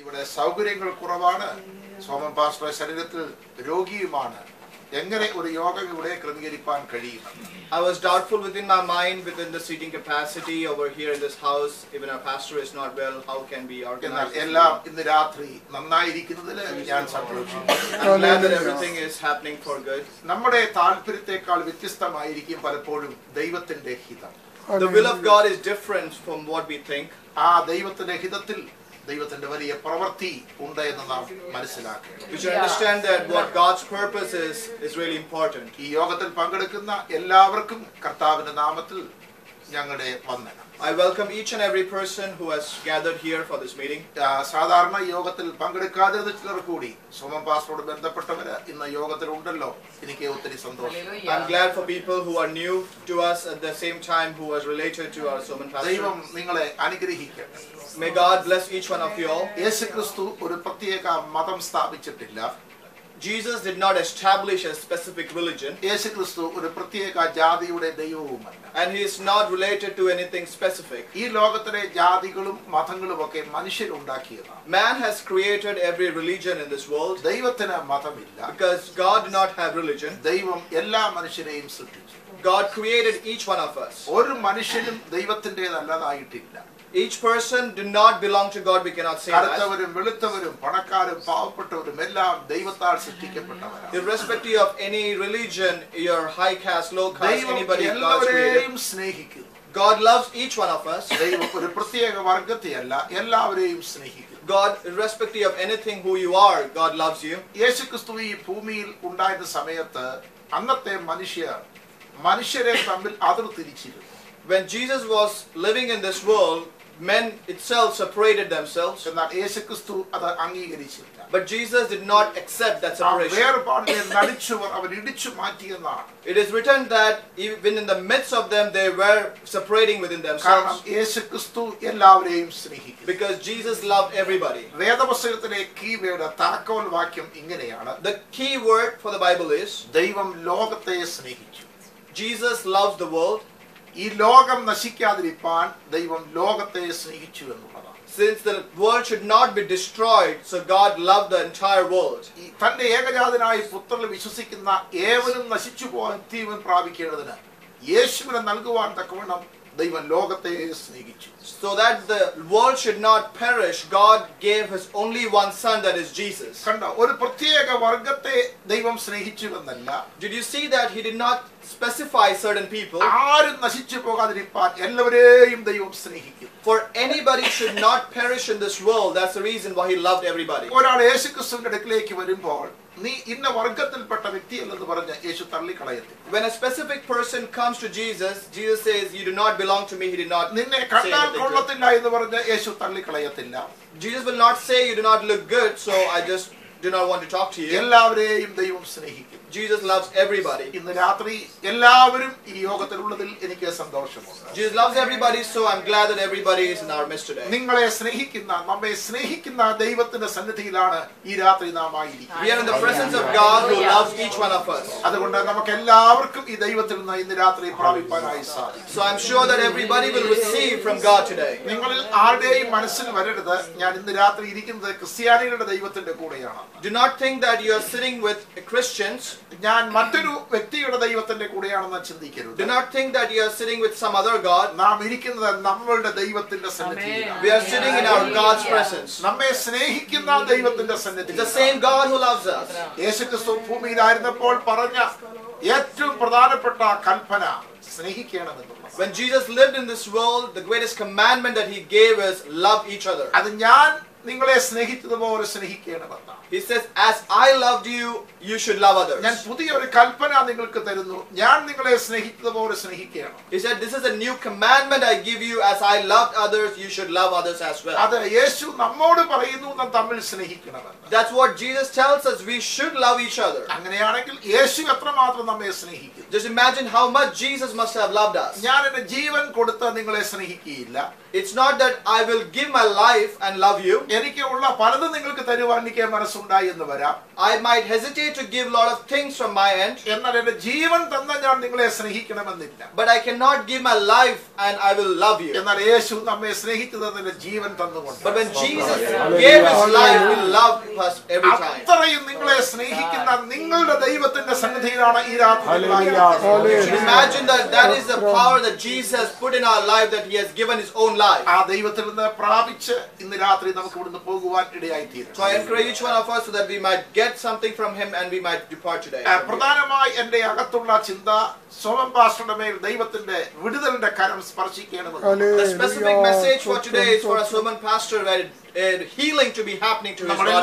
ഇവിടെ സൗകര്യങ്ങൾ കുറവാണ്. സോമം പാസ്റ്റർ ശരീരത്തിൽ രോഗിയുമാണ്. എങ്ങനെ ഒരു യോഗ ഇവിടെ ക്രമീകരിക്കാൻ കഴിയും? I was doubtful within my mind within the seating capacity over here in this house even a pastor is not well how can be organised എല്ലാം ഇന്ന് രാത്രി നന്നായിരിക്കുന്നതിൽ ഞാൻ സന്തോഷിക്കുന്നു. I am glad is happening for good നമ്മുടെ താൽപര്യത്തേക്കാൾ വ്യത്യസ്തമായിരിക്കും പലപ്പോഴും ദൈവത്തിന്റെ ഹിതം. The will of God is difference from what we think ആ ദൈവത്തിന്റെ ഹിതത്തിൽ ദൈവത്തിന്റെ വലിയ പ്രവൃത്തി ഉണ്ട് എന്ന് നാം മനസ്സിലാക്കണം. ഈ യോഗത്തിൽ പങ്കെടുക്കുന്ന എല്ലാവർക്കും കർത്താവിന്റെ നാമത്തിൽ ഞങ്ങളുടെ വന്ദനം. I welcome each and every person who has gathered here for this meeting. ആ, സാധാരണ യോഗത്തിൽ പങ്കെടുക്കാതിരുന്ന ചിലർ കൂടി സോമൻ പാസ്റ്ററോട് ബന്ധപ്പെട്ടവര് ഇന്ന് യോഗത്തിൽ ഉണ്ടല്ലോ എനിക്ക് ഒത്തിരി സന്തോഷം I'm glad for people who are new to us at the same time who was related to our sermon ദൈവം pastor. നിങ്ങളെ അനുഗ്രഹിക്കട്ടെ May God bless each one of you all. യേശുക്രിസ്തു ഒരു പ്രത്യേക മതം സ്ഥാപിച്ചിട്ടില്ല Jesus did not establish a specific religion യേശുക്രിസ്തു ഒരു പ്രത്യേക ജാതിയുടെ ദൈവവുമല്ല and he is not related to anything specific. ഈ ലോകത്തിലെ ജാതികളും മതങ്ങളും ഒക്കെ മനുഷ്യരുണ്ടാക്കിയതാണ് Man has created every religion in this world ദൈവത്തിന് മതമില്ല because God did not have religion. ദൈവം എല്ലാ മനുഷ്യരെയും സൃഷ്ടിച്ചു God created each one of us. ഒരു മനുഷ്യനും ദൈവത്തിൻ്റെതല്ലതായിട്ടില്ല Each person did not belong to God, we cannot say that. കറുത്തവരും വെളുത്തവരും പണക്കാരും പാവപ്പെട്ടവരും എല്ലാം ദൈവത്താൽ സൃഷ്ടിക്കപ്പെട്ടവരാണ് Irrespective of any religion, your high caste, low caste, ദൈവം anybody God എല്ലാവരെയും created. സ്നേഹിക്കുന്നു God loves each one of us. ദൈവം ഒരു പ്രത്യേക വർഗത്തെയല്ല എല്ലാവരെയും സ്നേഹിക്കുന്നു God, irrespective of anything who you are, God loves you. യേശുക്രിസ്തു ഈ ഭൂമിയിൽ ഉണ്ടായിരുന്ന സമയത്ത് അന്നത്തെ മനുഷ്യർ മനുഷ്യരെ തമ്മിൽ അതിർ തിരിച്ചിരുന്നു When Jesus was living in this world, men itself separated themselves. എന്നാൽ യേശുക്രിസ്തു അത് അംഗീകരിച്ചില്ല But Jesus did not accept that ആ separation. വേർപാടിനെ നടിച്ചവർ അവർ ഇടിച്ചു മാറ്റിയെന്നാണ് It is written that even in the midst of them, they were separating within കാരണം themselves യേശുക്രിസ്തു എല്ലാവരെയും സ്നേഹിക്കുന്നു because Jesus loved everybody. വേദപുസ്തകത്തിലെ കീവേഡ് താക്കോൽ വാക്യം ഇങ്ങനെയാണ് The key word for the Bible is ദൈവം ലോകത്തെ സ്നേഹിച്ചു Jesus loves the world. ഈ ലോകം നശിക്കാതിരിപ്പാൻ ദൈവം ലോകത്തെ സ്നേഹിച്ചു എന്നുള്ളതാണ് Since the world should not be destroyed, so God loved the entire world. തന്റെ ഏകജാതനായ പുത്രനിൽ വിശ്വസിക്കുന്ന ഏവനും നശിച്ചു പോകാൻ തീവൻ പ്രാപിക്കേണ്ടതിന് യേശുവിനെ നൽകുവാൻ തക്കവണ്ണം ദൈവം ലോകത്തെ സ്നേഹിച്ചു So that the world should not perish, God gave His only one Son, that is Jesus. കണ്ട ഒരു പ്രത്യേക വർഗത്തെ ദൈവം സ്നേഹിച്ചു Did you see that He did not specify certain people? ആരും നശിച്ചു പോകാതിരിപ്പാൻ എല്ലാവരെയും ദൈവം സ്നേഹിക്കുന്നു For anybody should not perish in this world. That's the reason why He loved everybody. ഒരാൾ യേശുക്രിസ്തുവിന്റെ അടുക്കിലേക്ക് വരുമ്പോൾ നീ ഇന്ന വർഗത്തിൽപ്പെട്ട വ്യക്തിയല്ലെന്ന് പറഞ്ഞ് യേശു തള്ളിക്കളയത്തി When a specific person comes to Jesus, Jesus says, You do not belong to me. He did not നിന്നെ കണ്ടാൽ. കൊള്ളത്തില്ല എന്ന് പറഞ്ഞ് യേശു തള്ളിക്കളയത്തില്ല Jesus will not say, You do not look good, so I just do not want to talk to you. എല്ലാവരെയും ദൈവം സ്നേഹിക്കും Jesus loves everybody. ഇന്ന് രാത്രി എല്ലാവരും ഈ യോഗത്തിലുള്ളതിൽ എനിക്ക് സന്തോഷമുണ്ട് Jesus loves everybody, so I'm glad that everybody is in our midst today. നിങ്ങളെ സ്നേഹിക്കുന്ന നമ്മെ സ്നേഹിക്കുന്ന ദൈവത്തിന്റെ സന്നിധിയിലാണ് ഈ രാത്രി നാം ആയിരിക്കും We are in the presence of God who loves each one of us. അതുകൊണ്ട് നമുക്ക് എല്ലാവർക്കും ഈ ദൈവത്തിൽ നിന്ന് ഇന്ന് രാത്രി പ്രാപിപ്പാനായി സാധിക്കും So I'm sure that everybody will receive from God today. നിങ്ങളിൽ ആരുടെയും മനസ്സിൽ വരരുത് ഞാൻ ഇന്ന് രാത്രി ഇരിക്കുന്നത് ക്രിസ്ത്യാനികളുടെ ദൈവത്തിന്റെ കൂടെയാണ് Do not think that you are sitting with Christians. ഞാൻ മറ്റൊരു വ്യക്തിയുടെ ദൈവത്തിന്റെ കൂടെയാണെന്ന് ചിന്തിക്കരുത് Do not think that you are sitting with some other God. നാം ഇരിക്കുന്നത് നമ്മളുടെ ദൈവത്തിന്റെ സന്നിധിയിലാണ് We are sitting in our God's presence. നമ്മെ സ്നേഹിക്കുന്ന ദൈവത്തിന്റെ സന്നിധി the same God who loves us. യേശുക്രിസ്തു ഭൂമിയിലായിരുന്നപ്പോൾ പറഞ്ഞ ഏറ്റവും പ്രധാനപ്പെട്ട കൽപ്പന സ്നേഹിക്കണമെന്നുള്ളത് When Jesus lived in this world, the greatest commandment that he gave is love each other. അത് ഞാൻ നിങ്ങളെ സ്നേഹിച്ചതുപോലെ സ്നേഹിക്കണമെന്നാണ് He says, As I loved you, you should love others. ഞാൻ പുതിയൊരു കൽപ്പന നിങ്ങൾക്ക് തരുന്നു ഞാൻ നിങ്ങളെ സ്നേഹിച്ചതുപോലെ സ്നേഹിക്കണം He said, This is a new commandment I give you. As I loved others, you should love others as well. അത് യേശു നമ്മോട് പറയുന്നു നാം തമ്മിൽ സ്നേഹിക്കണമെന്ന് That's what Jesus tells us. We should love each other. അങ്ങനെയാണെങ്കിൽ യേശു എത്രമാത്രം നമ്മെ സ്നേഹിക്കും Just imagine how much Jesus must have loved us. ഞാൻ എന്റെ ജീവൻ കൊടുത്ത് നിങ്ങളെ സ്നേഹിക്കുകയില്ല It's not that I will give my life and love you. എനിക്ക് ഉള്ള പലതും നിങ്ങൾക്ക് തരുവാൻ എനിക്ക് ഉണ്ടായി എന്ന് വരാം. I my hesitate to give load of things from my end എന്നാൽ എന്റെ ജീവൻ തന്ന ഞാൻ നിങ്ങളെ സ്നേഹിക്കണമെന്നില്ല. But I can not give my life and I will love you എന്നാൽ യേശു നമ്മെ സ്നേഹിക്കുന്നത് എന്റെ ജീവൻ തന്നുകൊണ്ട്. അത്രയും നിങ്ങളെ സ്നേഹിക്കുന്ന നിങ്ങളുടെ ദൈവത്തിന്റെ സന്നിധിയിലാണ് ഈ രാത്രി ആ ദൈവത്തിൽ നിന്ന് പ്രാപിച്ച് ഇന്ന് രാത്രി നമുക്ക് ഇവിടുന്ന് പോകുവാൻ ഇടയായി തീരും us so that we might get something from him and we might depart today. pradhanamayi പ്രധാനമായി എന്റെ അകത്തുള്ള ചിന്ത സോമൻ പാസ്റ്ററുടെ മേൽ ദൈവത്തിന്റെ വിടുതലിന്റെ കരം സ്പർശിക്കണമെന്ന് The specific message for today is for a sermon pastor where uh, healing to be happening to his body.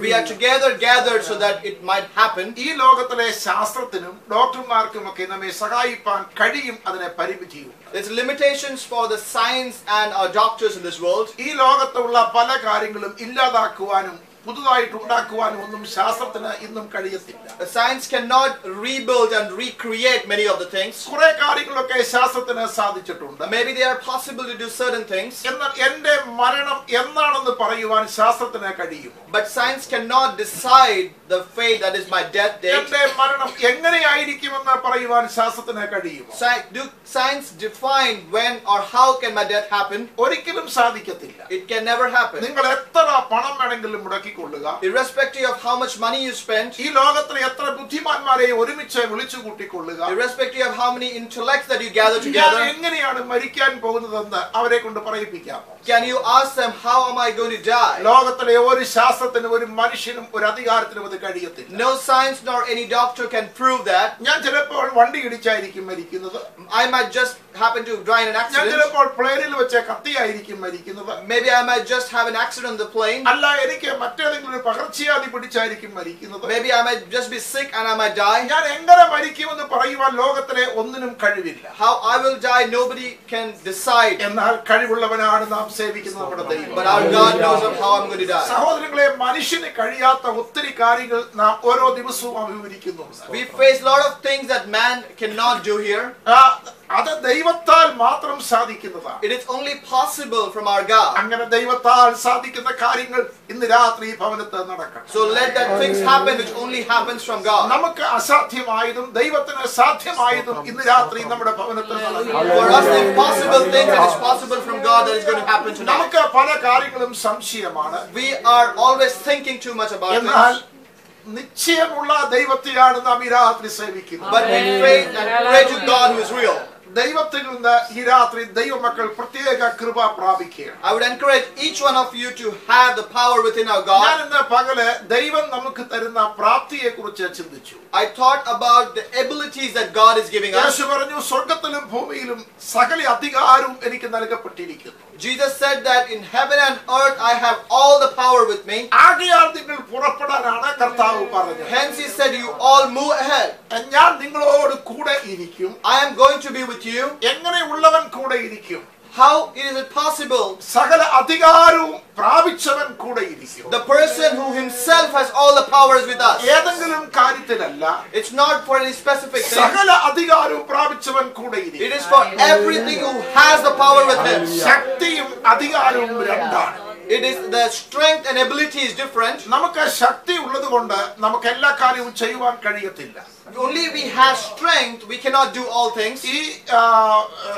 We are together gathered so that it might happen. ഈ ലോകത്തിലെ ശാസ്ത്രത്തിനും ഡോക്ടർമാർക്കും ഒക്കെ നമ്മെ സഹായിപ്പാൻ കഴിയും അതിനെ പരിമിതിയും There's limitations for the science and our doctors in this world. ഈ ലോകത്തുള്ള പല കാര്യങ്ങളും ഇല്ലാതാക്കുവാനും പുതുതായിട്ട് ഉണ്ടാക്കുവാനും ഒന്നും ശാസ്ത്രത്തിന് ഇന്നും കഴിയത്തില്ല The science cannot rebuild and recreate many of the things. കുറെ കാര്യങ്ങളൊക്കെ ശാസ്ത്രത്തിന് സാധിച്ചിട്ടുണ്ട് Maybe they are possible to do certain things, എന്നാൽ മരണം എന്നാണെന്ന് പറയുവാൻ ശാസ്ത്രത്തിന് കഴിയുമോ but science cannot decide the fate that is my death date. എന്റെ മരണം എങ്ങനെയായിരിക്കുമെന്ന് പറയുവാൻ ശാസ്ത്രത്തിന് Sci- do science define when or how can my death happen? ഒരിക്കലും സാധിക്കത്തില്ല It can never happen. നിങ്ങൾ എത്ര പണം വേണമെങ്കിലും കൊള്ളുക irrespective of how much money you spend ഈ ലോകത്തിലെ എത്ര ബുദ്ധിമാന്മാരെ ഒരുമിച്ച് വിളിച്ചു കൂട്ടിക്കൊള്ളുക irrespective of how many intellects that you gather together എങ്ങനെയാണ് മരിക്കാൻ പോകുന്നതെന്ന് അവരെ കൊണ്ട് പറയിപ്പിക്കാം. Can you ask them how am I going to die ലോകത്തിലെ ഒരു ശാസ്ത്രത്തിനും ഒരു മനുഷ്യനും ഒരു അധികാരത്തിനും അത് കഴിയത്തില്ല. No science nor any doctor can prove that ഞാൻ ചിലപ്പോൾ വണ്ടി ഇടിച്ചായിരിക്കും മരിക്കുന്നത്. I I just happen to die in an accident ഞാൻ ചിലപ്പോൾ പ്ലെയിനിൽ വെച്ച കത്തിയായിരിക്കും മരിക്കുന്നത്. Maybe I might just have an accident on the plane അല്ല എനിക്ക് മറ്റേതെങ്കിലും ഒരു പകർച്ചവ്യാധി പിടിച്ചായിരിക്കും മരിക്കുന്നത് Maybe I might just be sick and I might die. ഞാൻ എങ്ങനെ മരിക്കുമെന്ന് പറയുവാൻ ലോകത്തിലെ ഒന്നിനും കഴിവില്ല How I will die, nobody can decide. എന്നാൽ കഴിവുള്ളവനാണ് നാം സേവിക്കുന്നത് നമ്മുടെ ദൈവം But our God knows how I'm going to die. സഹോദരങ്ങളെ മനുഷ്യന് കഴിയാത്ത ഒത്തിരി കാര്യങ്ങൾ നാം ഓരോ ദിവസവും അഭിമുഖിക്കുന്നുണ്ട് We face lot of things that man cannot do here. ആ, അത് ദൈവത്താൽ മാത്രം സാധിക്കുന്നതാണ് It is only possible from our God. അങ്ങനെ ദൈവത്താൽ സാധിക്കുന്ന കാര്യങ്ങൾ ഇന്ന് രാത്രി ഈ ഭവനത്ത് നടക്കണം So let that things happen which only happens from God. നമുക്ക് അസാധ്യമായതും ദൈവത്തിന് സാധ്യമായതും ഇന്ന് രാത്രി നമ്മുടെ ഭവനത്തിൽ നടക്കണം For us, the impossible thing that is possible from God that is going to happen tonight. നമുക്ക് പല കാര്യങ്ങളും സംശയമാണ് We are always thinking too much about എന്നാൽ things. നിശ്ചയമുള്ള ദൈവത്തെയാണ് നാം ഈ രാത്രി സേവിക്കുന്നത് But in faith and pray to God who is real. ദൈവത്തിൽ നിന്ന് ഈ രാത്രി ദൈവമക്കൾ പ്രത്യേക കൃപ പ്രാപിക്കുകയാണ് I would encourage each one of you to have the power within our ഞാൻ God. ഇന്ന് പകൽ ദൈവം നമുക്ക് തരുന്ന പ്രാപ്തിയെ കുറിച്ച് ചിന്തിച്ചു I thought about the abilities that God is giving us. യേശു പറഞ്ഞു സ്വർഗത്തിലും ഭൂമിയിലും സകല അധികാരവും എനിക്ക് നൽകപ്പെട്ടിരിക്കുന്നു Jesus said that in heaven and earth I have all the power with me. ആകയാൽ നിങ്ങൾ പുറപ്പെടാനാണ് കർത്താവ് പറഞ്ഞത് Hence he said, You all move ahead. ഞാൻ നിങ്ങളോട് കൂടെ ഇരിക്കും I am going to be with you. എങ്ങനെയുള്ളവൻ കൂടെ ഇരിക്കും How is it possible? സകല അധികാരവും പ്രാപിച്ചവൻ കൂടെ ഇരിക്കും The person who himself has all the power is with us. ഏതെങ്കിലും കാര്യത്തിലല്ല It's not for any specific thing. സകല അധികാരവും പ്രാപിച്ചവൻ കൂടെ It ഇരിക്കും is for everything who has the power with him. ശക്തിയും അധികാരവും രണ്ടാണ് It is the strength and ability is different. നമുക്ക് ശക്തി ഉള്ളത് കൊണ്ട് നമുക്ക് എല്ലാ കാര്യവും ചെയ്യുവാൻ കഴിയത്തില്ല Only we have strength, we cannot do all things. ഈ ആ, ആ,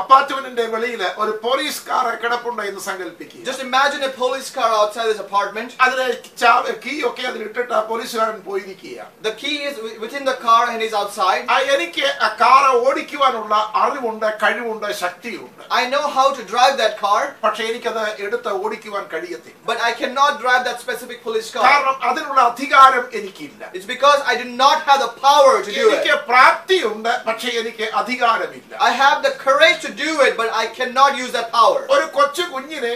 അപ്പാർട്ട്മെന്റിന്റെ വെളിയിൽ ഒരു പോലീസ് കാർ കിടപ്പുണ്ട് എന്ന് സങ്കല്പിക്കുക Just imagine a police car outside this apartment. അതിലെ കീ ഒക്കെ അതിൽ ഇട്ടിട്ട് ആ പോലീസുകാരൻ പോയിരിക്കുക The key is within the car and is outside. എനിക്ക് ആ കാറ് ഓടിക്കുവാനുള്ള അറിവുണ്ട് കഴിവുണ്ട് ശക്തിയുണ്ട് I know how to drive that car, പക്ഷെ എനിക്കത് എടുത്ത് ഓടിക്കുവാൻ കഴിയത്തില്ല but I cannot drive that specific police car. കാരണം അതിനുള്ള അധികാരം എനിക്കില്ല It's because I do not have the power to do it. എനിക്ക് പ്രാപ്തിയുണ്ട് പക്ഷെ എനിക്ക് അധികാരമില്ല I have the courage to do it, but I cannot use that power. ഒരു കൊച്ചു കുഞ്ഞിനെ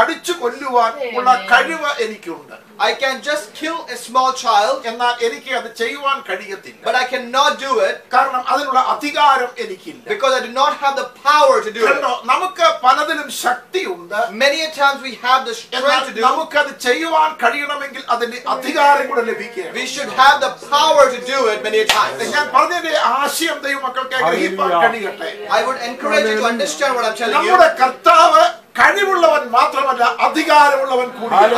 അടിച്ചു കൊല്ലുവാൻ ഉള്ള കഴിവ് എനിക്കുണ്ട് I can just kill a small child, എന്നാൽ എനിക്ക് അത് ചെയ്യുവാൻ കഴിയത്തില്ല but I cannot do it കാരണം അതിനുള്ള അധികാരം എനിക്കില്ല because I do not have the power to do it. നമുക്ക് പലതിലും ശക്തിയുണ്ട് Many a times we have the strength to do. നമുക്കത് ചെയ്യുവാൻ കഴിയണമെങ്കിൽ അതിന്റെ അധികാരം കൂടെ ലഭിക്കണം We should have the power to do it many a times. ഞാൻ പറഞ്ഞതിന്റെ ആശയം ദൈവമക്കൾക്ക് Hallelujah. കഴിയട്ടെ I would encourage you to understand what I'm telling you. നമ്മുടെ കർത്താവ് കഴിവുള്ളവൻ മാത്രമല്ല അധികാരമുള്ളവൻ കൂടിയാണ്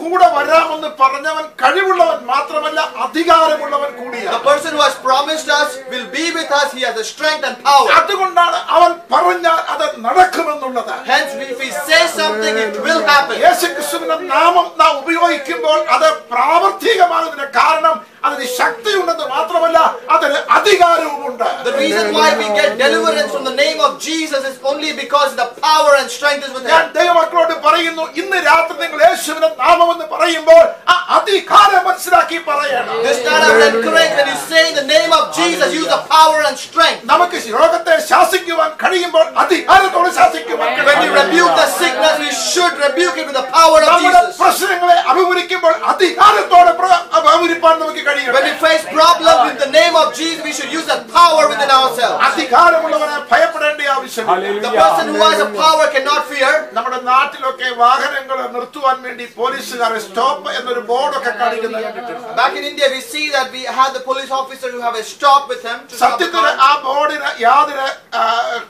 കൂടെ വരാമെന്ന് പറഞ്ഞവൻ കഴിവുള്ളവൻ മാത്രമല്ല അധികാരമുള്ളവൻ കൂടിയാണ്. അതുകൊണ്ടാണ് അവൻ പറഞ്ഞാൽ അത് നടക്കുമെന്നുള്ളത്. യേശുക്രിസ്തുവിന്റെ നാമം നാം ഉപയോഗിക്കുമ്പോൾ അത് പ്രാവർത്തികമാകുന്നതിന്റെ കാരണം അതിന് ശക്തിയുണ്ടെന്ന് മാത്രമല്ല അതിന് അധികാരവും ഉണ്ട് The reason why we get deliverance from the name of Jesus is only because the power and strength is with ഞാൻ Him. ദൈവമക്കളോട് പറയുന്നു ഇന്ന് രാത്രി നിങ്ങൾ യേശുവിന്റെ നാമമെന്ന് പറയുമ്പോൾ ആ അധികാരം മനസ്സിലാക്കി പറയണം This time I would encourage when you say in the name of Jesus, use the power and strength. നമുക്ക് രോഗത്തെ ശാസിക്കുവാൻ കഴിയുമ്പോൾ അധികാരത്തോടെ ശാസിക്കുവാൻ When we rebuke the sickness, we should rebuke it with the power of Jesus. പ്രശ്നങ്ങളെ അഭിമുഖിക്കുമ്പോൾ അധികാരത്തോടെ അഭിമുഖിപ്പാൻ നമുക്ക് When we കഴിയണം face problems with the name of Jesus, we should use that power within ourselves. അധികാരമുള്ളവനെ ഭയപ്പെടേണ്ട ആവശ്യമില്ല The person who has a power cannot fear. നമ്മുടെ നാട്ടിലൊക്കെ വാഹനങ്ങൾ നിർത്തുവാൻ വേണ്ടി പോലീസുകാരെ സ്റ്റോപ്പ് എന്നൊരു ബോർഡൊക്കെ കാണിക്കുന്നത് കണ്ടിട്ടുണ്ട് Back in India, we see that we had the police officer who have a stop with him to stop the സത്യത്തിൽ car. ആ ബോർഡിന് യാതൊരു ആ,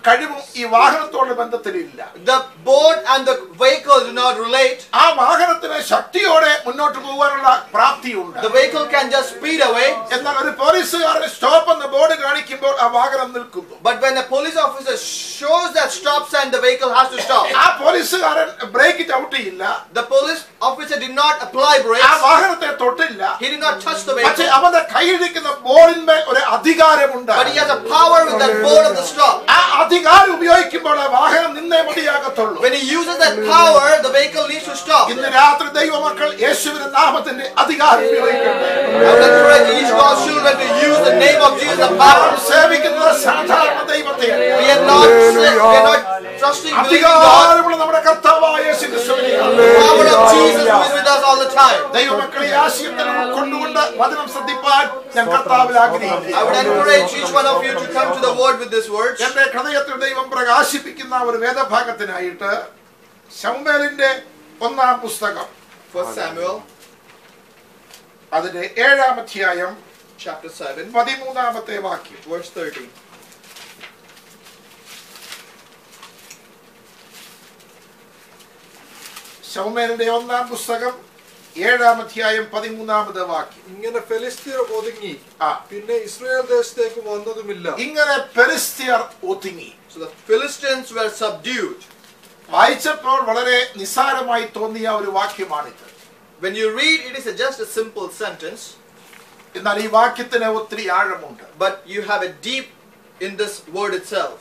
കഴിവും ഈ വാഹനത്തോട് ബന്ധത്തിലില്ല The board and the vehicle do not relate. ആ വാഹനത്തിന് ശക്തിയോടെ മുന്നോട്ട് പോകാനുള്ള പ്രാപ്തിയുണ്ട് The vehicle can just speed away. എന്നാൽ ഒരു പോലീസുകാരൻ സ്റ്റോപ്പ് എന്ന ബോർഡ് കാണിക്കുമ്പോൾ ആ വാഹനം നിൽക്കുന്നു But when a police officer shows that stop sign, the vehicle has to stop. ആ പോലീസുകാരൻ break ചവിട്ടിയില്ല The police officer did not apply ആ brakes. വാഹനത്തെ തൊട്ടില്ല He did not touch the പക്ഷെ vehicle. അവന്റെ കയ്യിലിരിക്കുന്ന ബോർഡിന്മേൽ ഒരു അധികാരമുണ്ട് But he has a power with that board of the stop. ആ അധികാരം ഉപയോഗിക്കുമ്പോൾ ആ വാഹനം നിന്നേ മതിയാകത്തുള്ളൂ When he uses that power, the vehicle needs to stop. ഇന്ന് രാത്രി ദൈവമക്കൾ യേശുവിന്റെ നാമത്തിന്റെ അധികാരം ഉപയോഗിക്കട്ടെ I would encourage each God's children to use the name of Jesus, the power. സേവിക്കുന്നത് സാധാരണ ദൈവത്തെയല്ല We are not, we are not trusting. അധികാരമുള്ള നമ്മുടെ കർത്താവായ യേശു ക്രിസ്തുവിനെയാണ് The power of Jesus who is all the time. ദൈവമക്കളെ ആശയത്തിൽ ഉൾക്കൊണ്ടുകൊണ്ട് വചനം ശ്രദ്ധിപ്പാൻ ഞാൻ കർത്താവിൽ I would ആഗ്രഹിക്കുന്നു encourage each you to come to the word with this word. എന്റെ ഹൃദയത്തിൽ ദൈവം പ്രകാശിപ്പിക്കുന്ന ഒരു വേദഭാഗത്തിനായിട്ട് ശൗമേലിന്റെ ഒന്നാം പുസ്തകം. First Samuel. അതിന്റെ ഏഴാം അധ്യായം chapter 7, പതിമൂന്നാമത്തെ വാക്യം. വേഴ്സ് 30. ശൗമേലിന്റെ ഒന്നാം പുസ്തകം ഏഴാം അധ്യായം പതിമൂന്നാമത് വാക്യം. ഇങ്ങനെ ഫെലിസ്തീർ ഒതുങ്ങി. ആ. പിന്നെ ഇസ്രായേൽ ദേശത്തേക്ക് വന്നതുമില്ല. ഇങ്ങനെ ഫെലിസ്തീർ ഒതുങ്ങി. Philistines the subdued were subdued. വായിച്ചപ്പോൾ വളരെ നിസ്സാരമായി തോന്നിയ ഒരു വാക്യമാണിത്. When you read, it is a, just a simple sentence, എന്നാൽ ഈ വാക്യത്തിന് ഒത്തിരി ആഴമുണ്ട്. But you have a deep in this word itself.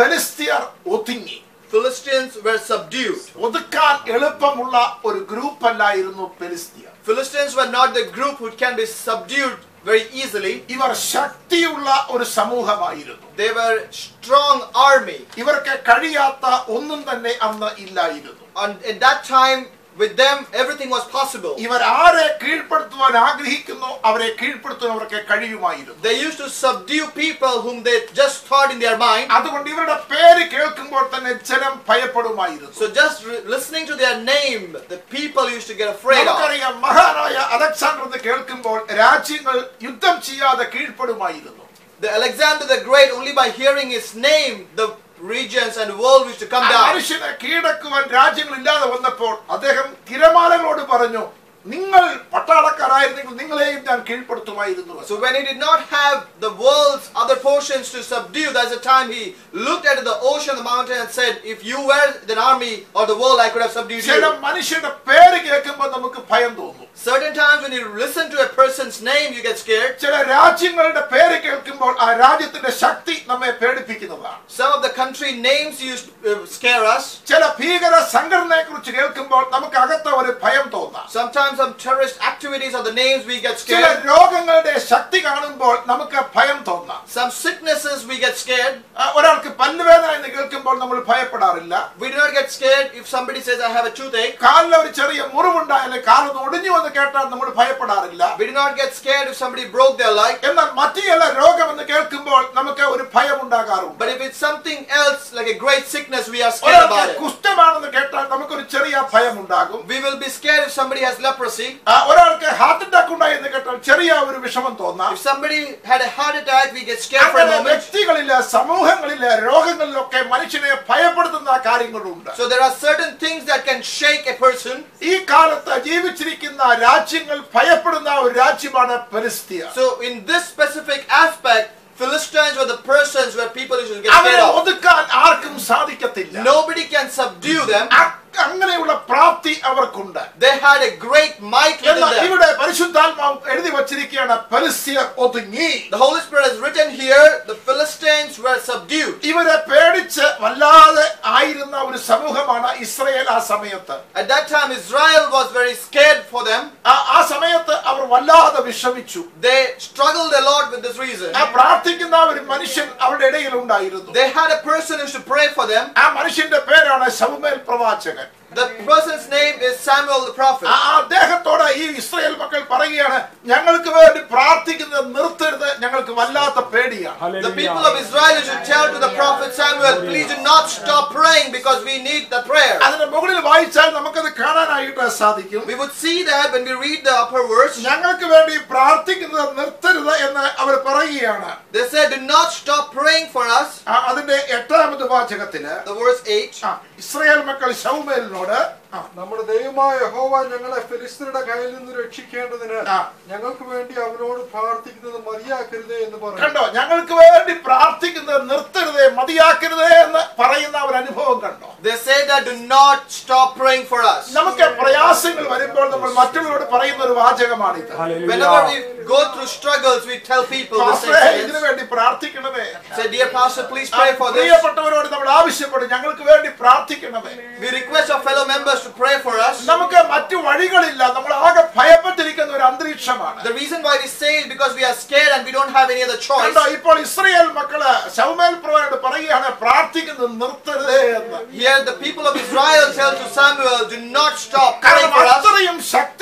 പെലിസ്ത്യർ ഒതുങ്ങി. Philistines were subdued. ഒതുക്കാൻ എളുപ്പമുള്ള ഒരു ഗ്രൂപ്പ് അല്ലായിരുന്നു പെലിസ്ത്യർ Philistines were not the group who can be subdued very easily. ഇവർ ശക്തിയുള്ള ഒരു സമൂഹമായിരുന്നു They were strong army. ഇവർക്ക് കഴിയാത്ത ഒന്നും തന്നെ അന്ന് ഇല്ലായിരുന്നു And at that time, with them, everything was possible. ഇവർ ആരെ കീഴ്പ്പെടുത്തുവാൻ ആഗ്രഹിക്കുന്നു അവരെ കീഴ്പ്പെടുത്തുവാൻ അവർക്ക് കഴിയുമായിരുന്നു They used to subdue people whom they just thought in their mind. അതുകൊണ്ട് ഇവരുടെ പേര് കേൾക്കുമ്പോൾ തന്നെ ജനം ഭയപ്പെടുമായിരുന്നു So just re- listening to their name, the people used to get afraid of. നമുക്കറിയാം മഹാനായ അലക്സാണ്ടർ എന്ന് കേൾക്കുമ്പോൾ രാജ്യങ്ങൾ യുദ്ധം ചെയ്യാതെ കീഴ്പ്പെടുമായിരുന്നു The Alexander the Great, only by hearing his name, the regions and world which to come down. മനുഷ്യനെ കീഴടക്കുവാൻ രാജ്യങ്ങൾ ഇല്ലാതെ വന്നപ്പോൾ അദ്ദേഹം തിരമാലകളോട് പറഞ്ഞു നിങ്ങൾ പട്ടാളക്കാരായിരുന്നെങ്കിൽ നിങ്ങളെയും ഞാൻ കീഴ്പ്പെടുത്തുമായിരുന്നു So when he did not have the world's other portions to subdue, that's the time he looked at the ocean, the mountain, and said, "If you were the army or the world, I could have subdued ചില you." മനുഷ്യരുടെ പേര് കേൾക്കുമ്പോൾ നമുക്ക് ഭയം തോന്നും Certain times when you listen to a person's name, you get scared. ചില രാജ്യങ്ങളുടെ പേര് കേൾക്കുമ്പോൾ ആ രാജ്യത്തിന്റെ ശക്തി നമ്മെ പേടിപ്പിക്കുന്നതാണ് Some of the country names used to uh, scare us. ചില ഭീകര സംഘടനയെ കുറിച്ച് കേൾക്കുമ്പോൾ നമുക്ക് അകത്ത ഒരു ഭയം തോന്നാം Sometimes some terrorist activities are the names we get ചില scared. രോഗങ്ങളുടെ ശക്തി കാണുമ്പോൾ നമുക്ക് ഭയം തോന്നാം Some sicknesses we get scared. ഒരാൾക്ക് പല്ലുവേദന എന്ന് കേൾക്കുമ്പോൾ നമ്മൾ ഭയപ്പെടാറില്ല We do not get scared if somebody says, "I have a toothache." കാലിൽ ഒരു ചെറിയ മുറിവുണ്ടായാലും കാലൊന്ന് ഒടിഞ്ഞു എന്ന് കേട്ടാൽ നമ്മൾ ഭയപ്പെടാറില്ല We do not get scared if somebody broke their leg. എന്നാൽ മറ്റു ചില കേൾക്കുമ്പോൾ നമുക്ക് ഒരു ഭയം ഉണ്ടാകാറുണ്ട് But if it's something else, like a great sickness, we are scared about it. കുഷ്ഠമാണെന്ന് കേട്ടാൽ നമുക്കൊരു ചെറിയ ഭയം ഉണ്ടാകും We will be scared if somebody has leprosy. leprosy. ആ, ഒരാൾക്ക് ഹാർട്ട് അറ്റാക്ക് ഉണ്ടായി എന്ന് കേട്ടാൽ ചെറിയ ഒരു വിഷമം തോന്നാം If somebody had a heart attack, we get scared for a അങ്ങനെ moment. വ്യക്തികളില് സമൂഹങ്ങളില് രോഗങ്ങളിലൊക്കെ മനുഷ്യനെ ഭയപ്പെടുത്തുന്ന കാര്യങ്ങളുണ്ട് So there are certain things that can shake a person. ഈ കാലത്ത് ജീവിച്ചിരിക്കുന്ന രാജ്യങ്ങൾ ഭയപ്പെടുന്ന ഒരു രാജ്യമാണ് Palestine So in this specific aspect, Philistines were the persons where people used to get അവരെ scared of. ഒതുക്കാൻ ആർക്കും സാധിക്കത്തില്ല Nobody can subdue them. അങ്ങനെയുള്ള പ്രാപ്തി അവർക്കുണ്ട്. ഇവിടെ പരിശുദ്ധാത്മാവ് എഴുതി വച്ചിരിക്കുകയാണ് ഒതുങ്ങി. ഇവരെ പേടിച്ച് വല്ലാതെ ആയിരുന്ന ഒരു സമൂഹമാണ് ഇസ്രായേൽ ആ സമയത്ത്. അവർ വല്ലാതെ വിഷമിച്ചു. പ്രാർത്ഥിക്കുന്ന ഒരു മനുഷ്യൻ അവരുടെ ഇടയിൽ ഉണ്ടായിരുന്നു. ആ മനുഷ്യന്റെ പേരാണ് പ്രവാചകൻ. minute. The person's name is Samuel the prophet. ആ അദ്ദേഹത്തോട് ഈ ഇസ്രായേൽ മക്കൾ പറയുകയാണ് ഞങ്ങൾക്ക് വേണ്ടി പ്രാർത്ഥിക്കുന്നത് നിർത്തരുത് ഞങ്ങൾക്ക് വല്ലാത്ത പേടിയാണ് The people of Israel should tell to the prophet Samuel, please do not stop praying because we need the prayer. അതിന്റെ മുകളിൽ വായിച്ചാൽ നമുക്കത് കാണാനായിട്ട് സാധിക്കും We would see that when we read the upper verse. ഞങ്ങൾക്ക് വേണ്ടി പ്രാർത്ഥിക്കുന്നത് നിർത്തരുത് എന്ന് അവർ പറയുകയാണ് They said, do not stop praying for us. അതിന്റെ എട്ടാമത്തെ വാചകത്തിൽ The verse 8. ഇസ്രായേൽ ഇസ്രയേൽ മക്കൾ ശൗമേലിനോട് order നമ്മുടെ ദൈവമായ യഹോവ ഞങ്ങളെ ഫിലിസ്തരുടെ കയ്യിൽ നിന്ന് രക്ഷിക്കേണ്ടതിന്. ഞങ്ങൾക്ക് വേണ്ടി അവനോട് പ്രാർത്ഥിക്കുന്നത് മതിയാക്കരുതേ എന്ന് പറഞ്ഞു കണ്ടോ ഞങ്ങൾക്ക് വേണ്ടി പ്രാർത്ഥിക്കുന്നത് നിർത്തരുതേ മതിയാക്കരുതേ എന്ന് പറയുന്ന ഒരു അനുഭവം കണ്ടോ They say that do not stop praying for us. നമുക്ക് പ്രയാസങ്ങൾ വരുമ്പോൾ നമ്മൾ മറ്റുള്ളവരോട് പറയുന്ന ഒരു വാചകമാണിത് Whenever we go through struggles, we tell people the same thing. ഇതിനു. വേണ്ടി പ്രാർത്ഥിക്കണമേ Say, dear pastor, please pray for this. പ്രിയപ്പെട്ടവരോട് നമ്മൾ ആവശ്യപ്പെടും ഞങ്ങൾക്ക് വേണ്ടി പ്രാർത്ഥിക്കണമേ We request our fellow members to pray for us. നമുക്ക് മറ്റു വഴികളില്ല നമ്മൾ ആകെ ഭയപ്പെട്ടിരിക്കുന്ന ഒരു അന്തരീക്ഷമാണ് The reason why we say is because we are scared and we don't have any other choice. കണ്ടോ ഇപ്പോൾ ഇസ്രയേൽ മക്കള് ശൗമേൽ പ്രവനോട് പറയുകയാണ് പ്രാർത്ഥിക്കുന്നത് നിർത്തരുതേ എന്ന് Here, the people of Israel tell to Samuel, do not stop praying കാരണം for us. അത്രയും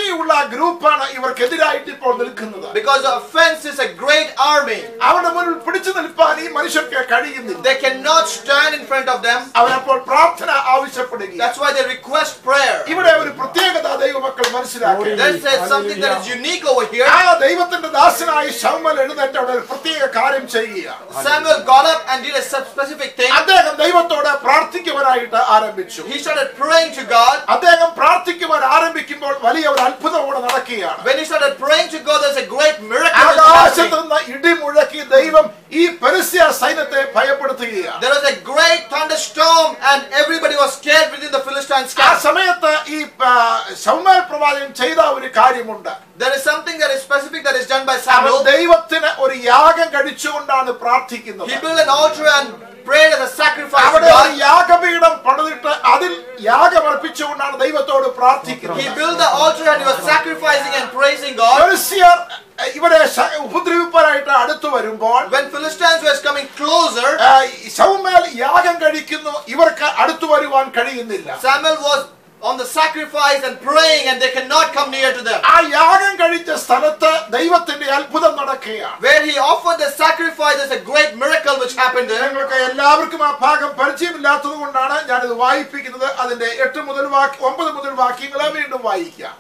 ശക്തിയുള്ള ഗ്രൂപ്പാണ് ഇവർക്കെതിരായിട്ട് ഇപ്പോൾ നിൽക്കുന്നത് Because the offense is a great army. അവരുടെ മുന്നിൽ പിടിച്ചു നിൽപ്പാൻ ഈ മനുഷ്യർക്ക് കഴിയുന്നില്ല They cannot stand in front of them. അവരപ്പോൾ പ്രാർത്ഥന ആവശ്യപ്പെടുക That's why they request prayer. ഇവിടെ ഒരു പ്രത്യേകത ദൈവമക്കൾ മനസ്സിലാക്കി There's uh, something that is unique over here. ആ ദൈവത്തിന്റെ ദാസനായി ശൗമൽ എഴുന്നേറ്റ് അവിടെ ഒരു പ്രത്യേക കാര്യം ചെയ്യുക Samuel got up and did a sub- specific thing. അദ്ദേഹം ദൈവത്തോട് പ്രാർത്ഥിക്കുവാനായിട്ട് ആരംഭിച്ചു He started praying to God. അദ്ദേഹം പ്രാർത്ഥിക്കുവാൻ ആരംഭിക്കുമ്പോൾ വലിയ ഒരു അത്ഭുതം കൂടെ നടക്കുകയാണ് When he started praying to God, there's a great miracle. that is ആകാശത്ത് happening. നിന്ന് ഇടിമുഴക്കി ദൈവം ഈ പരസ്യ സൈന്യത്തെ ഭയപ്പെടുത്തുകയാണ് There was a great thunderstorm and everybody was scared within the Philistines ആ camp. സമയത്ത് ഈ സൗമ്യ പ്രവാചകൻ ചെയ്ത ഒരു കാര്യമുണ്ട് There is something that is specific that is done by അവൻ Samuel. ദൈവത്തിന് ഒരു യാഗം കഴിച്ചുകൊണ്ടാണ് പ്രാർത്ഥിക്കുന്നത് He built an altar and prayed as a sacrifice അവിടെ ഒരു. യാഗപീഠം പണിതിട്ട് അതിൽ യാഗമർപ്പിച്ചുകൊണ്ടാണ് ദൈവത്തോട് He പ്രാർത്ഥിക്കുന്നത് built the altar and he was sacrificing and praising God. ഫെലിസ്ത്യർ ഇവരെ ഉപദ്രവിപ്പാനായിട്ട് അടുത്തു വരുമ്പോൾ When Philistines was coming closer, samuel യാഗം കഴിക്കുന്നു ഇവർക്ക് അടുത്തു വരുവാൻ കഴിയുന്നില്ല Samuel was on the sacrifice and praying and they cannot come near to them. ആ യാഗം കഴിച്ച സ്ഥലത്ത് ദൈവത്തിന്റെ അത്ഭുതം നടക്കുകയാണ് Where he offered the sacrifice, is a great miracle which happened there. നിങ്ങൾക്ക് എല്ലാവർക്കും ആ ഭാഗം പരിചയമില്ലാത്തത് കൊണ്ടാണ് ഞാനിത് വായിപ്പിക്കുന്നത് അതിന്റെ എട്ട് മുതൽ വാക്യ 9 മുതൽ വാക്യങ്ങളെ വീണ്ടും വായിക്കാം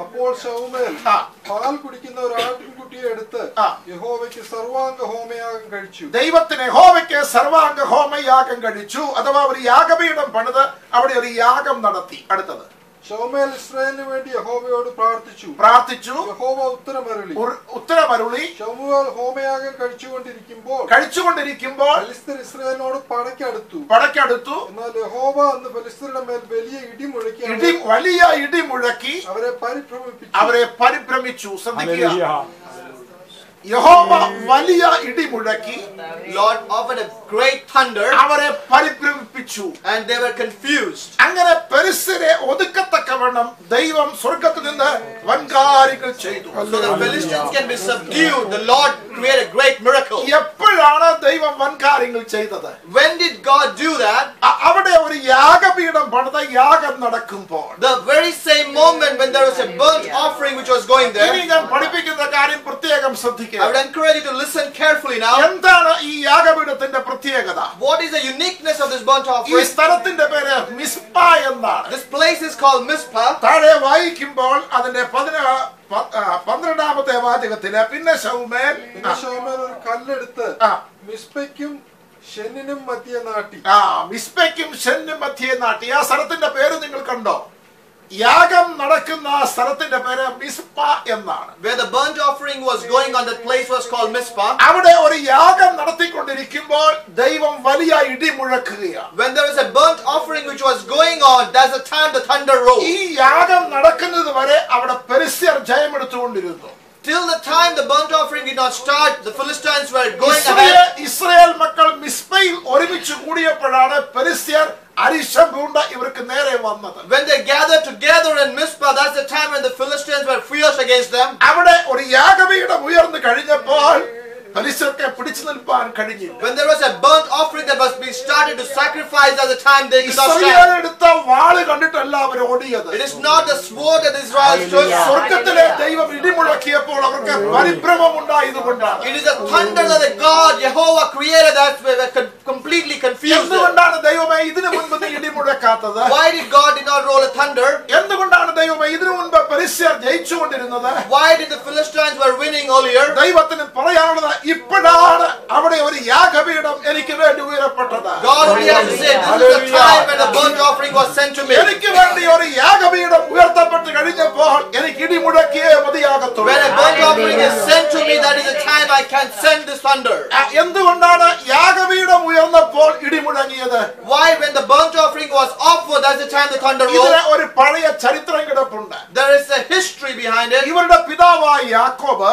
അപ്പോൾ ശൗമേൽ ആ. പാൽ കുടിക്കുന്ന ഒരു ആട്ടിൻകുട്ടിയെ എടുത്ത് യഹോവയ്ക്ക് സർവാംഗ ഹോമയാഗം കഴിച്ചു. ദൈവത്തിന് യഹോവയ്ക്ക് സർവാംഗ ഹോമയാഗം കഴിച്ചു. അഥവാ ഒരു യാഗപീഠം പണിത് അവിടെ ഒരു യാഗം നടത്തി. അടുത്തത്. ശൗമേൽ ഇസ്രായേലിന് വേണ്ടി യഹോവയോട് പ്രാർത്ഥിച്ചു. പ്രാർത്ഥിച്ചു. യഹോവ ഉത്തരമരുളി. ഉത്തരമരുളി. ശമുവേൽ ഹോമയാഗം കഴിച്ചുകൊണ്ടിരിക്കുമ്പോൾ കഴിച്ചുകൊണ്ടിരിക്കുമ്പോൾ ഫലിസ്തർ ഇസ്രായേലിനോട് പടക്കടുത്തു. പടക്കടുത്തു. എന്നാൽ യഹോവ അന്ന് ഫലിസ്തരുടെ മേൽ വലിയ ഇടി മുഴക്കി ഇടി വലിയ ഇടി മുഴക്കി അവരെ പരിഭ്രമിപ്പിച്ചു. അവരെ പരിഭ്രമിച്ചു. ശ്രദ്ധിക്കുക. യഹോവ വലിയ ഇടി മുഴക്കി Lord offered a great thunder അവരെ പരിഭ്രമിപ്പിച്ചു and they were confused. അങ്ങനെ പെരിസരെ ഒതുക്കത്തക്കവണ്ണം ദൈവം സ്വർഗത്തിൽ നിന്ന് വൻകാര്യങ്ങൾ ചെയ്തു So the Philistines can be subdued. The Lord created a great miracle. എപ്പോഴാണ് ദൈവം വൻകാര്യങ്ങൾ ചെയ്തത് When did God do that? അ- അവിടെ ഒരു യാഗപീഠം പണിത യാഗം നടക്കുമ്പോൾ The very same moment when there was a burnt offering which was going ഇനി there, ഞാൻ പഠിപ്പിക്കുന്ന കാര്യം പ്രത്യേകം I ശ്രദ്ധിക്കുക would encourage you to listen carefully now. എന്താണ് ഈ യാഗപീഠത്തിന്റെ പ്രത്യേകത? What is the uniqueness of this burnt ഈ സ്ഥലത്തിന്റെ പേര് മിസ്പ എന്നാണ്. This place is called Mizpah. താഴെ വായിക്കുമ്പോൾ അതിന്റെ പന്ത്രണ്ടാമത്തെ വാചകത്തിൽ പിന്നെ ശോമേൽ ഒരു കല്ലെടുത്ത്. മിസ്പയ്ക്കും ഷെന്നിനും മധ്യ നാട്ടി. ആ മിസ്പയ്ക്കും ഷെന്നും മധ്യേ നാട്ടി. ആ സ്ഥലത്തിന്റെ പേര് നിങ്ങൾ കണ്ടോ? യാഗം നടക്കുന്ന സ്ഥലത്തിന്റെ പേര് മിസ്പ എന്നാണ് Where the burnt offering was going on, that place was called Mizpah. അവിടെ ഒരു യാഗം നടത്തിക്കൊണ്ടിരിക്കുമ്പോൾ ദൈവം വലിയ ഇടി മുഴക്കുകയാണ് When there was a burnt offering which was going on, that's the time the thunder ഈ rose. യാഗം നടക്കുന്നത് വരെ അവിടെ പെരിസ്യർ ജയമെടുത്തുകൊണ്ടിരുന്നു Till the time the burnt offering did not start, the Philistines were going ahead. Israel മക്കൾ മിസ്പയിൽ ഒരുമിച്ച് കൂടിയപ്പോഴാണ് പെരിസ്യർ അരിശം പൂണ്ട ഇവർക്ക് നേരെ വന്നത് When they gathered together in Mizpah, that's the time when the Philistines were fierce against them. അവിടെ ഒരു യാഗപീഠം ഉയർന്നു കഴിഞ്ഞപ്പോൾ പെരിസ്യർക്ക് പിടിച്ചു നിൽപ്പാൻ കഴിഞ്ഞില്ല When there was a burnt offering that was being started to sacrifice at the time they could not Israel stand. എടുത്ത വാള് കണ്ടിട്ടല്ല അവർ ഓടിയത് It is not the sword that Israel stood. സ്വർഗത്തിലെ ദൈവം ഇടിമുഴക്കിയപ്പോൾ അവർക്ക് പരിഭ്രമം ഉണ്ടായതുകൊണ്ടാണ് It is the thunder that the God, Jehovah created that we were con- completely confused. them. എന്തുകൊണ്ടാണ് ദൈവമേ ഇതിനു മുൻപ് നീ ഇടിമുഴക്കാത്തത് Why did God did not roll a thunder? എന്തുകൊണ്ടാണ് ദൈവമേ ഇതിനു മുൻപ് പെരിസ്യർ ജയിച്ചുകൊണ്ടിരുന്നത് Why did the Philistines were winning earlier? ദൈവത്തിന് പറയാനുള്ളത് ഇപ്പോഴാണ് അവിടെ ഒരു യാഗപീഠം എനിക്ക് വേണ്ടി ഉയരപ്പെട്ടത്. എനിക്ക് വേണ്ടി ഒരു യാഗപീഠം ഉയർത്തപ്പെട്ട് കഴിഞ്ഞപ്പോൾ എനിക്ക് മതിയാകത്തുള്ളൂ this thunder. ആ, എന്തുകൊണ്ടാണ് യാഗപീഠം ഉയർന്നപ്പോൾ ഇടിമുഴങ്ങിയത് Why, when the burnt offering was offered, that's the time the thunder rolled ഇതിന്? ഒരു പഴയ ചരിത്രം കിടപ്പുണ്ട് There is a history behind it. ഇവരുടെ പിതാവായ യാക്കോബ്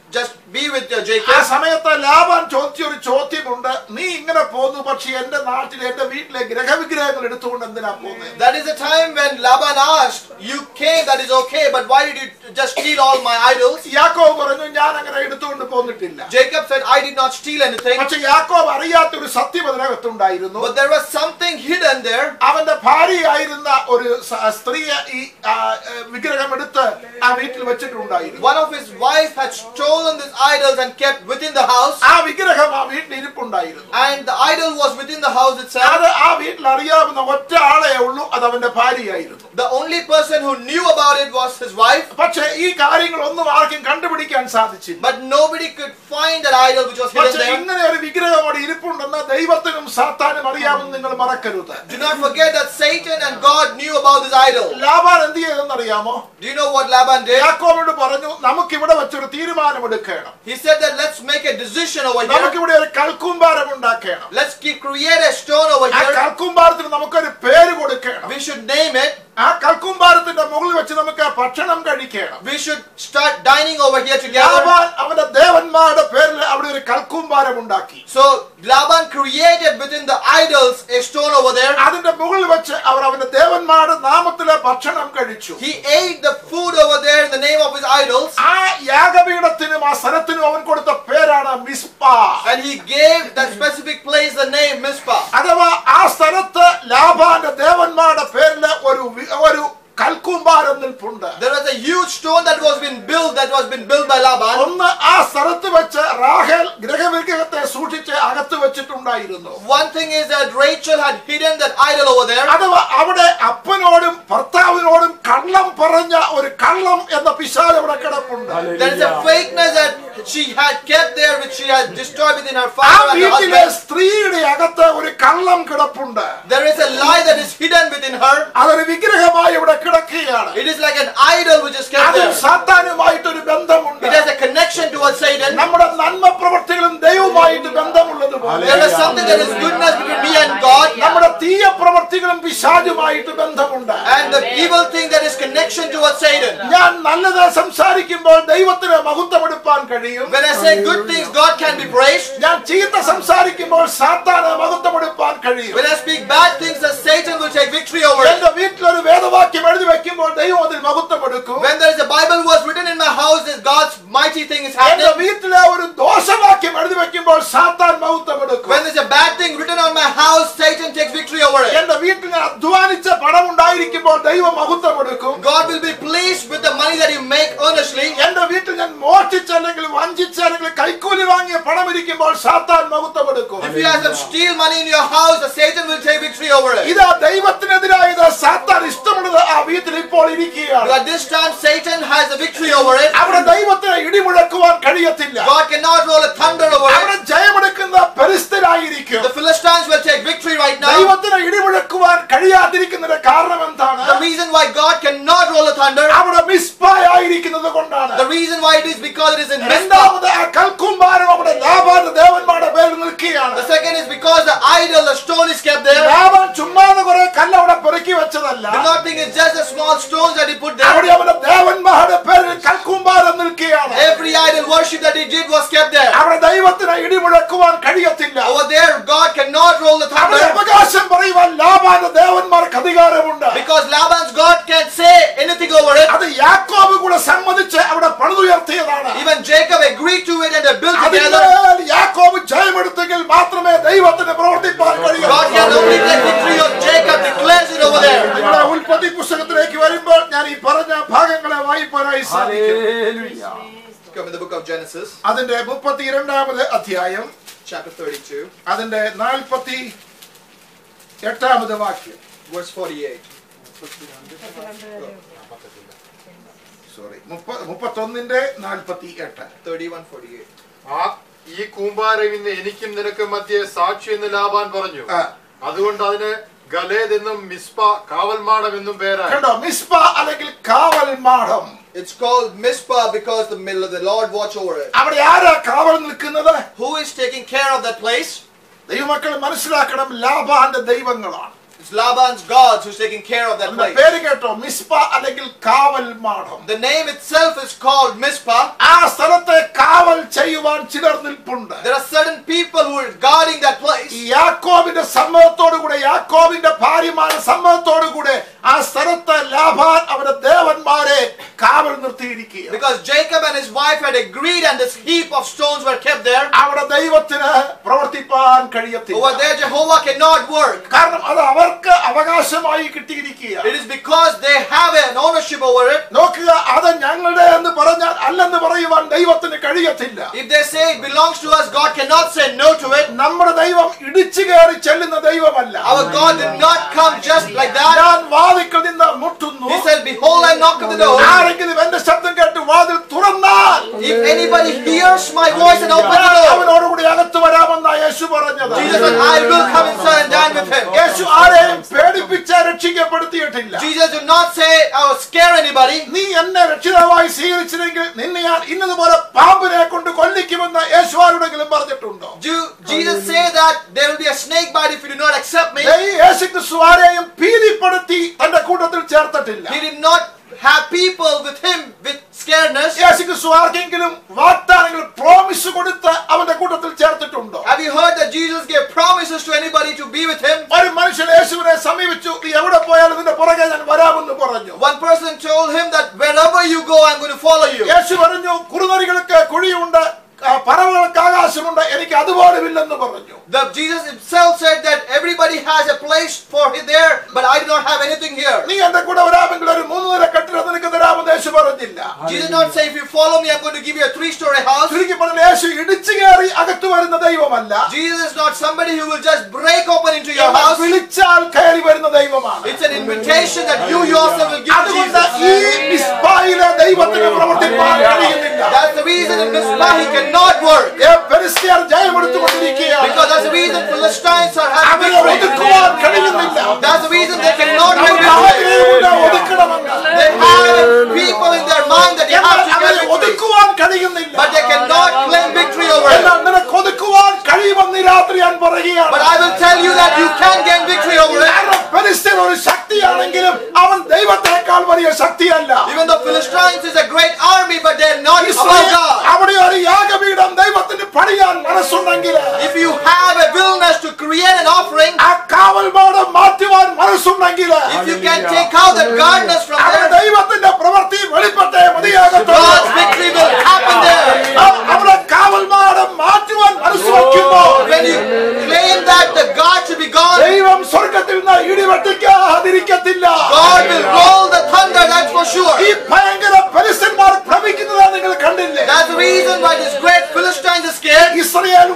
just be with ആ. സമയത്ത് ലാബാൻ ചോദിച്ചൊരു ചോദ്യമുണ്ട് നീ ഇങ്ങനെ പോന്നു പക്ഷെ എന്റെ നാട്ടിൽ എന്റെ വീട്ടിലെ ഗ്രഹവിഗ്രഹങ്ങൾ എടുത്തുകൊണ്ട് എന്തിനാ പോകുന്നത് That is the time when Laban asked, You came, that is okay, but why did you just steal all my idols? യാക്കോബ് പറഞ്ഞു ഞാൻ അങ്ങനെ എടുത്തുകൊണ്ട് പോന്നിട്ടില്ല Jacob said, I did not steal anything. പക്ഷെ യാക്കോബ് അറിയാത്തൊരു സത്യം അതിനകത്തുണ്ടായിരുന്നു But there was something hidden there. അവന്റെ ഭാര്യയായിരുന്ന ഒരു സ്ത്രീയെ ഈ വിഗ്രഹം എടുത്ത് ആ വീട്ടിൽ വെച്ചിട്ടുണ്ടായിരുന്നു One of his wife had stolen these idols and kept within the house. ആ വിഗ്രഹം ആ വീട്ടിൽ ഇരിപ്പുണ്ടായിരുന്നു And the idol was within the house itself. അത് ആ വീട്ടിൽ അറിയാവുന്ന ഒറ്റ ആളെ ഉള്ളൂ അത് അവന്റെ ഭാര്യയായിരുന്നു The only person who knew about it was his wife. പക്ഷെ ഈ കാര്യങ്ങളൊന്നും ആർക്കും കണ്ടുപിടിക്കാൻ സാധിച്ചില്ല But nobody could find that idol which was hidden there. ഇങ്ങനെ ഒരു വിഗ്രഹം അവിടെ ഇരിപ്പുണ്ടെന്ന് ദൈവത്തിനും സാത്താനും അറിയാമെന്ന് നിങ്ങൾ മറക്കരുത് Do not forget that Satan and God knew about this idol. Laban എന്ത് ariyamo Do you know what Laban did? യാക്കോബോട് പറഞ്ഞു നമുക്ക് ഇവിടെ വെച്ചൊരു തീരുമാനമെടുക്കണം He said that let's make a decision over here. നമുക്കിവിടെ ഒരു കൽക്കൂമ്പാരം ഉണ്ടാക്കണം Let's keep, create a stone over ആ here. കൽക്കൂമ്പാരത്തിന് നമുക്കൊരു പേര് കൊടുക്കണം We should name it. ആ കൽക്കൂമ്പാരത്തിന്റെ മുകളിൽ വെച്ച് നമുക്ക് ഭക്ഷണം കഴിക്കണം We should start dining over here together. Laban അവന്റെ ദേവന്മാരുടെ പേരിൽ അവിടെ ഒരു കൽക്കൂമ്പാരം ഉണ്ടാക്കി So Laban created within the idols a stone over there. അതിന്റെ മുകളിൽ വെച്ച് അവർ അവന്റെ ദേവന്മാരുടെ നാമത്തിലെ ഭക്ഷണം കഴിച്ചു He ate the food over there in the name of his idols. ആ യാഗപീഠത്തിനും ആ സ്ഥലത്തിനും അവൻ കൊടുത്ത പേരാണ് Mizpah And he gave that specific place the name Mizpah. അഥവാ ആ സ്ഥലത്ത് ലാബാന്റെ ദേവന്മാരുടെ പേരിൽ ഒരു ഒരു കൽക്കൂമ്പാരം നിൽപ്പുണ്ട് There was a huge stone that was been built that was been built by Laban. ഒന്ന് ആ സ്ഥലത്ത് വെച്ച് റാഹേൽ ഗ്രഹവിഗ്രഹത്തെ സൂക്ഷിച്ച് അകത്ത് വെച്ചിട്ടുണ്ടായിരുന്നു One thing is that Rachel had hidden that idol over there. അഥവാ അവിടെ അപ്പനോടും ഭർത്താവിനോടും കള്ളം പറഞ്ഞ ഒരു കള്ളം എന്ന പിശാച് അവിടെ കിടപ്പുണ്ട് There is a fakeness that she had kept there which she had destroyed within her father and her husband. സ്ത്രീയുടെ അകത്ത് ഒരു കള്ളം കിടപ്പുണ്ട് There is a lie that is hidden within her. അതൊരു വിഗ്രഹമായി ഇവിടെ കിടക്കുകയാണ് It is like an idol which is kept there. സാത്താനുമായിട്ടൊരു ബന്ധമുണ്ട് It has a connection towards Satan. നമ്മുടെ നന്മ പ്രവർത്തികളും ദൈവവുമായിട്ട് ബന്ധമുള്ളതുപോലെ There is something that is goodness between me and God. നമ്മുടെ തീയ പ്രവൃത്തികളും പിശാചുമായിട്ട് ബന്ധമുണ്ട് And the evil thing that is connection towards Satan. ഞാൻ നല്ലത് സംസാരിക്കുമ്പോൾ ദൈവത്തിന് മഹത്വമെടുപ്പാൻ കഴിയും When I say good things, God can be praised. ഞാൻ ചീത്ത സംസാരിക്കുമ്പോൾ സാത്താന് മഹത്വമെടുപ്പാൻ കഴിയും When I speak bad things, then Satan will take victory over it. എന്റെ വീട്ടിലൊരു വേദവാക്യം എഴുതി വെക്കുമ്പോൾ ദൈവം അതിൽ മഹത്വമെടുക്കും When there is a Bible verse written in my house, that God's mighty thing is എന്റെ happening. വീട്ടിലെ ഒരു ദോഷവാക്യം എഴുതി വെക്കുമ്പോൾ സാത്താൻ മഹത്വമെടുക്കും When there's a bad thing written on my house, Satan takes victory over it. എന്റെ വീട്ടിൽ ഞാൻ അധ്വാനിച്ച പണം ഉണ്ടായിരിക്കുമ്പോൾ ദൈവം മഹത്വമെടുക്കും God will be pleased with the money that you make earnestly. എന്റെ വീട്ടിൽ ഞാൻ മോഷ്ടിച്ച് അല്ലെങ്കിൽ വഞ്ചിച്ച് അല്ലെങ്കിൽ കൈക്കൂലി വാങ്ങിയ പണം ഇരിക്കുമ്പോൾ സാത്താൻ മഹത്വമെടുക്കും If you have some steal money in your house, the Satan will take victory over it. ഇതാ ദൈവത്തിനെതിരായത് സാത്താൻ ഇഷ്ടമുള്ളത് ആ വീട്ടിൽ ഇപ്പോൾ ഇരിക്കുകയാണ് But this time, Satan has the victory over it. അവിടെ ദൈവത്തിന് ഇടിമുഴക്കുവാൻ കഴിയത്തില്ല God cannot roll a thunder over അവിടെ it. ജയമെടുക്കുന്ന പരിസ്ഥിരായിരിക്കും The Philistines will take victory right now. ദൈവത്തിന് ഇടിമുഴക്കുവാൻ കഴിയാതിരിക്കുന്നതിന്റെ കാരണം എന്താണ് The reason why God cannot roll a thunder, അവിടെ മിസ്പായിരിക്കുന്നത് കൊണ്ടാണ് the reason why it is because it is in Mizpah. രണ്ടാമത് ആ കൽക്കുംഭാരം അവിടെ ലാഭാന്റെ ദേവന്മാരുടെ പേരിൽ നിൽക്കുകയാണ് The second is because the idol, the stone is kept there. ലാഭം ചുമ്മാതെ കുറെ കല്ല് അവിടെ പെറുക്കി വെച്ചതല്ല Do not think it's just the small stones that he put there. അവിടെ അവന്റെ ദേവന്മാരുടെ പേരിൽ കൽക്കുംഭാരം നിൽക്കുകയാണ് Every idol worship that he did was kept there. അവിടെ ദൈവത്തിന് ഇടിമുഴക്കുവാൻ കഴിയത്തില്ല Over there, God cannot roll the അവിടെ thunder അവകാശം പറയുവാൻ ലാഭാന്റെ ദേവന്മാർക്ക് അധികാരമുണ്ട് because Laban's God can say anything over it. അത് യാക്കോബ് കൂടെ സമ്മതിച്ച് അവിടെ പണിതുയർത്തിയതാണ് Even Jacob agreed to it and they built together. അതിന്മേൽ യാക്കോബ് ജയമെടുത്തെങ്കിൽ മാത്രമേ ദൈവത്തിന് പ്രവർത്തിപ്പാൻ കഴിയൂ God can only വായിപ്പാനായി സാധിക്കും Come in the book of അതിന്റെ മുപ്പത്തിരണ്ടാമത് അധ്യായം. Chapter 32, അതിന്റെ നാൽപ്പത്തി എട്ടാമത് വാക്യം. Verse 48. സോറി മുപ്പത്തൊന്നിന്റെ നാൽപ്പത്തി എട്ട്. 31 48. ആ ഈ കൂമ്പാരം ഇന്ന് എനിക്കും നിനക്കും മധ്യേ സാക്ഷി എന്ന് ലാഭാൻ പറഞ്ഞു അതുകൊണ്ട് അതിന് ഗലേദ് എന്നും മിസ്പ കാവൽമാടം എന്നും പേരായി കണ്ടോ മിസ്പ അല്ലെങ്കിൽ കാവൽമാടം It's called Mizpah because the middle of the Lord watch over it. അവിടെ ആരാ കാവൽ നിൽക്കുന്നത് Who is taking care of that place? ദൈവമക്കൾ മനസ്സിലാക്കണം ലാഭാന്റെ ദൈവങ്ങളാണ് It's Laban's gods who's taking care of that അതിന്റെ place. പേര് കേട്ടോ മിസ്പ അല്ലെങ്കിൽ കാവൽ മാഠം The name itself is called Mizpah. ആ സ്ഥലത്തെ കാവൽ ചെയ്യുവാൻ ചിലർ നിൽപ്പുണ്ട് There are certain people who are guarding that place. ഈ യാക്കോബിന്റെ സമ്മതത്തോടു കൂടെ യാക്കോബിന്റെ ഭാര്യമാരുടെ സമ്മതത്തോടു കൂടെ ആ സ്ഥലത്ത് ലാഭാൻ അവരുടെ ദേവന്മാരെ കാവൽ നിർത്തിയിരിക്കുക Because Jacob and his wife had agreed and this heap of stones were kept there. അവിടെ ദൈവത്തിന് പ്രവർത്തിപ്പാൻ Over കഴിയത്തില്ല there Jehovah cannot work. കാരണം അത് അവർക്ക് അവകാശമായി കിട്ടിയിരിക്കുക It is because they have an ownership over it. നോക്കുക അത് ഞങ്ങളുടെ എന്ന് പറഞ്ഞാൽ അല്ലെന്ന് പറയുവാൻ ദൈവത്തിന് കഴിയത്തില്ല If they say it belongs to us, God cannot say no to it. നമ്മുടെ ദൈവം ഇടിച്ചു കയറി ചെല്ലുന്ന ദൈവമല്ല Our God did not come just like that. ഞാൻ വാതിക്കൽ നിന്ന് മുട്ടുന്നു He said, Behold, I knock at the door. ആരെങ്കിലും എന്റെ ശബ്ദം കേട്ട് വാതിൽ തുറന്നാൽ If anybody hears my voice and opens the ഞാൻ door, അവനോടുകൂടി അകത്ത് വരാമെന്ന യേശു പറഞ്ഞത് Jesus said, I will come inside and dine with him. യേശു ആരെയും പേടിപ്പിച്ച് രക്ഷിക്കപ്പെടുത്തിയിട്ടില്ല Jesus did not say, I will scare anybody. നീ എന്നെ രക്ഷിതാവായി സ്വീകരിച്ചില്ലെങ്കിൽ നിന്നെ ഞാൻ ഇന്നതുപോലെ പാമ്പിനെ കൊണ്ട് കൊല്ലിക്കുമെന്ന് യേശു ആരുടെങ്കിലും പറഞ്ഞിട്ടുണ്ടോ Do Jesus say that there will be a snake bite if you do not accept me? ദൈ- യേശു ക്രിസ്തു ആരെയും ഭീതിപ്പെടുത്തി തന്റെ കൂട്ടത്തിൽ ചേർത്തിട്ടില്ല He did not have people with him with scaredness. യേശു ക്രിസ്തു ആർക്കെങ്കിലും വാഗ്ദാനങ്ങൾ പ്രോമിസ് കൊടുത്ത് അവന്റെ കൂട്ടത്തിൽ ചേർത്തിട്ടുണ്ടോ Have you heard that Jesus gave promises to anybody to be with him? ഒരു മനുഷ്യൻ യേശുവിനെ സമീപിച്ചു നീ എവിടെ പോയാലും നിന്റെ പുറകെ ഞാൻ വരാമെന്ന് പറഞ്ഞു One person told him that wherever you go, I'm going to follow you. യേശു പറഞ്ഞു കുറുനരികൾക്ക് കുഴിയുണ്ട് പറവകൾക്ക് ആകാശമുണ്ട് എനിക്ക് അതുപോലുമില്ലെന്ന് പറഞ്ഞു The Jesus himself said that everybody has a place for him there, but I do not have anything here. നീ എന്റെ കൂടെ വരാമെങ്കിൽ ഒരു മൂന്ന് നില കെട്ടിടം നിനക്ക് തരാമെന്ന് യേശു പറഞ്ഞില്ല Jesus not say, if you follow me, I'm going to give you a three-story house. ചുരുക്കി പറഞ്ഞ യേശു ഇടിച്ചു കയറി ദൈവമല്ല Jesus is not somebody who will just break open into your എന്നാൽ house. വിളിച്ചാൽ കയറി വരുന്ന ദൈവമാണ് It's an invitation that you yourself will give to അതുകൊണ്ട് ഈ Jesus. മിസ്ബായിലെ ദൈവത്തിന് പ്രവർത്തിപ്പാൻ കഴിയുന്നില്ല That's the reason in Mizpah he cannot work. ഏ, ഫെലിസ്ത്യർ ജയമെടുത്തുകൊണ്ടിരിക്കുകയാണ് Because that's the reason Philistines are having അവരെ victory. ഒതുക്കുവാൻ കഴിയുന്നില്ല That's the reason they cannot make അവർക്ക് victory. ആഗ്രഹമുണ്ട് ഒതുക്കണമെന്ന് They have people in their mind that they എന്നാൽ have to അവരെ get victory. ഒതുക്കുവാൻ കഴിയുന്നില്ല But പറയുകയാണ് But I will tell you that you can gain victory over it. കാരണം ഫെലിസ്തീൻ ഒരു ശക്തിയാണെങ്കിലും അവൻ ദൈവത്തെക്കാൾ വലിയ ശക്തിയല്ല Even though Philistines is a great army, but they're not above Israel God. അവിടെ ഒരു യാഗപീഠം ദൈവത്തിന് പണിയാൻ മനസ്സുണ്ടെങ്കിൽ If you have a willingness to create an offering, ആ കാവൽമാടം മാറ്റുവാൻ മനസ്സുണ്ടെങ്കിൽ if you can take out the gardeners from അവിടെ there, ദൈവത്തിന്റെ പ്രവൃത്തി വെളിപ്പെട്ടേ മതിയാകത്തുള്ളൂ God's victory will happen there. ആ- അവിടെ that the God should be gone. ദൈവം സ്വർഗ്ഗത്തിൽ നിന്ന് ഇടിവെട്ടിക്കാതിരിക്കത്തില്ല God will roll the thunder that's for sure. ഈ ഭയങ്കര ഫിലിസ്തീൻമാർ ഭ്രമിക്കുന്നത് നിങ്ങൾ കണ്ടില്ലേ That's the reason why this great Philistines is scared. Israel